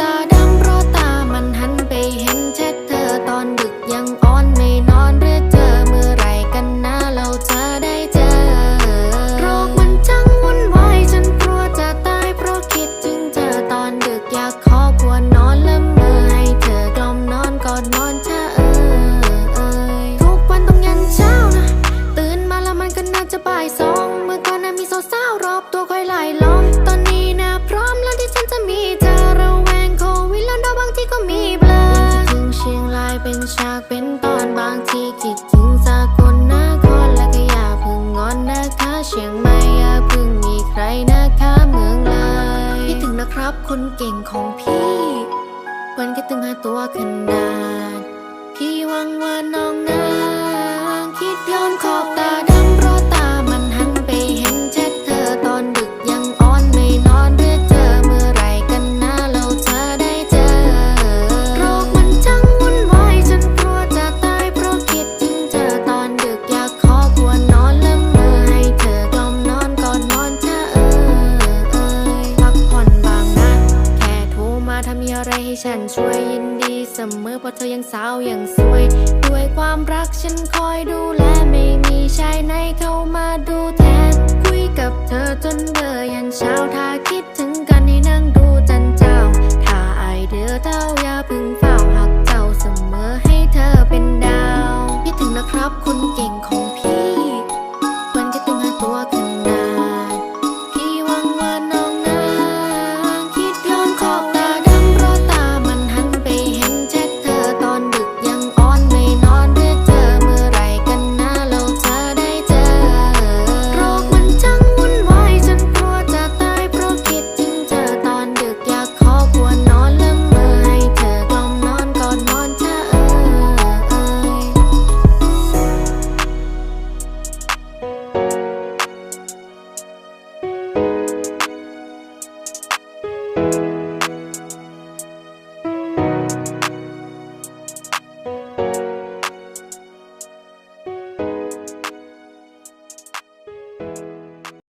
ตาดำเพราะตามันหันไปเห็นเธอตอนดึกยังอ่อนไม่นอนหรือเจอเมื่อไรกันนะเราจะได้เจอโรคมันจังวุ่นวายฉันกลัวจะตายเพราะคิดถึงเธอตอนดึกอยากขอควรนอนละเมอให้เธอกล่อมนอนก่อนนอนเธอเอ่ยทุกวันต้องยันเช้านะตื่นมาแล้วมันก็น่าจะบ่ายสองเมื่อก่อนน่ะมีสาวๆรอบตัวคอยไล่ล้อ มีเบลอคิดถึงเชียงรายเป็นฉากเป็นตอนบางทีคิดถึงสากลนครและก็อย่าพึ่งงอนนะคะ เชียงใหม่อย่าพึ่งมีใครนะคะเมืองเลยคิดถึงนะครับคนเก่งของพี่วันก็ถึงหาตัวขนาด พี่หวังว่าน้องนางคิดย้อนขอบตา อะไรให้ฉันช่วยยินดีเสมอเพราะเธอยังสาวยังสวย ด้วยความรักฉันคอยดูแลไม่มีชายไหนเข้ามาดูแทน คุยกับเธอจนเบื่อยันเช้าถ้าคิดถึงกันให้นั่งดูจันเจ้า ถ้าไอเดือเท่าอย่าพึ่งเฝ้าหักเจ้าเสมอให้เธอเป็นดาวคิดถึงนะครับคุณเก่งของพี่วันจะต้องหาตัว one